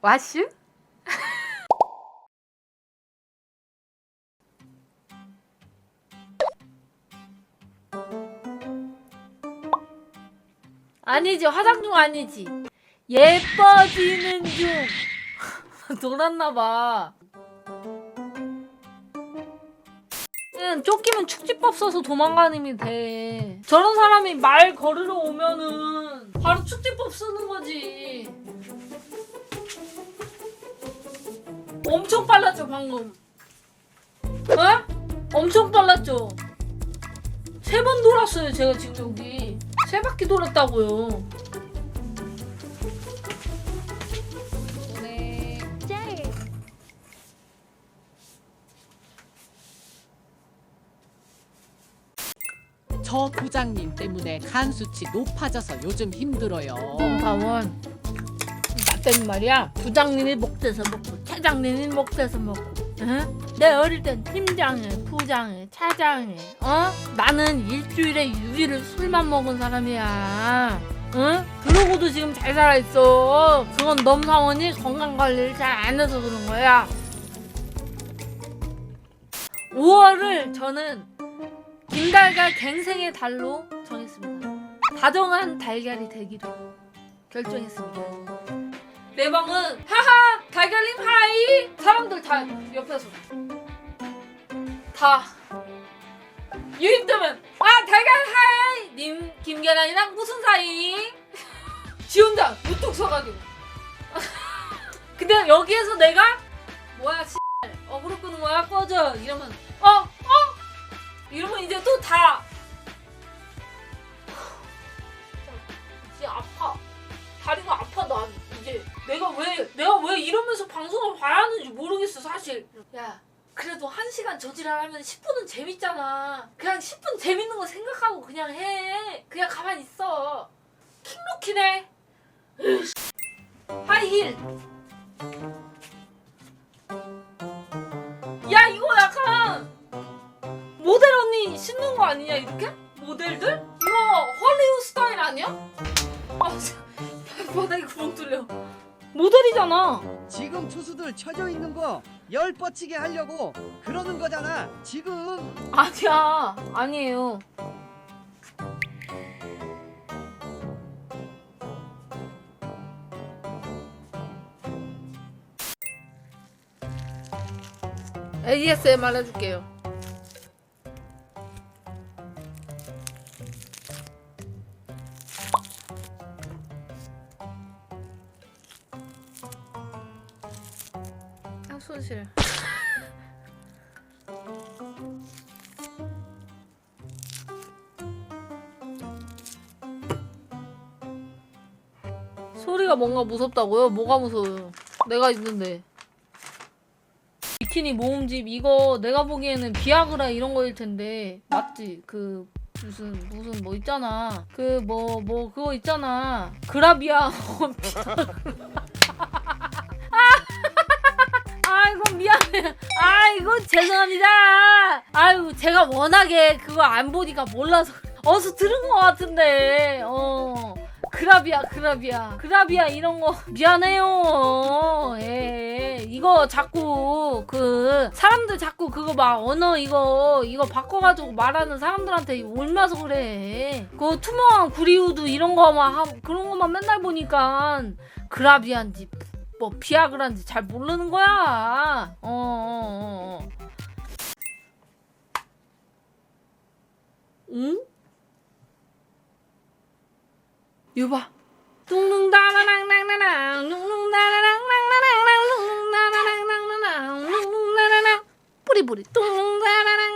와슈? 아니지 화장 중 아니지. 예뻐지는 중. 놀았나봐. 응, 쫓기면 축지법 써서 도망가는 돼. 저런 사람이 말 걸으러 오면은 바로 축지법 쓰는 거지 엄청 빨랐죠 방금 어? 엄청 빨랐죠 세 번 돌았어요 제가 지금 여기 세 바퀴 돌았다고요 네. 저 부장님 때문에 간 수치 높아져서 요즘 힘들어요. 다원 나 때는 말이야 부장님이 목대서 먹고 차장님이 목대서 먹고 응? 내 어릴 땐 팀장에 부장에 차장에 어? 나는 일주일에 6일을 술만 먹은 사람이야 응? 그러고도 지금 잘 살아있어 그건 넘사원이 건강관리를 잘 안 해서 그런 거야 5월을 저는 김달걀 갱생의 달로 정했습니다 다정한 달걀이 되기로 결정했습니다. 내 방은 하하 달걀님 사람들 다 옆에서 다 유입되면 아 달걀 하이 님 김계란이랑 무슨 사이? 지 혼자 우뚝 서가지고 근데 여기에서 내가 뭐야 씨 어그로 끄는 거야 꺼져 이러면 어 어? 이러면 이제 또다 진짜 아파. 내가 왜 내가 왜 이러면서 방송을 봐야 하는지 모르겠어 사실. 야 그래도 한 시간 저지랄하면 10분은 재밌잖아. 그냥 10분 재밌는 거 생각하고 그냥 해. 그냥 가만 히 있어. 킹로키네. 하이힐. 야 이거 약간 모델 언니 신는 거 아니냐 이렇게? 모델들? 이거 헐리우드 스타일 아니야? 아, 참. 바닥에 구멍 뚫려. 모델이잖아. 지금 투수들 쳐져 있는 거 열 뻗치게 하려고 그러는 거잖아. 지금 아니야. 아니에요. ASMR 해줄게요. 손 시려. 소리가 뭔가 무섭다고요? 뭐가 무서워요? 내가 있는데. 비키니 모음집 이거 내가 보기에는 비아그라 이런 거일 텐데 맞지? 그 무슨 무슨 뭐 있잖아. 그 뭐뭐 그거 있잖아. 그라비아. 죄송합니다. 아유 제가 워낙에 그거 안 보니까 몰라서. 어서 들은 것 같은데. 어. 그라비아 그라비아. 그라비아 이런 거. 미안해요. 예. 이거 자꾸 그 사람들 자꾸 그거 막 언어 이거 이거 바꿔가지고 말하는 사람들한테 올면서 그래. 그 투명한 구리우드 이런 거만 그런 것만 맨날 보니까 그라비아인지 뭐 비아그라인지 잘 모르는 거야 유봐. 뚱뚱다라랑랑랑랑 뚱뚱다라랑랑랑랑 뚱뚱다라랑랑랑 뚱뚱다라랑. 뿌리뿌리. 뚱뚱다라랑랑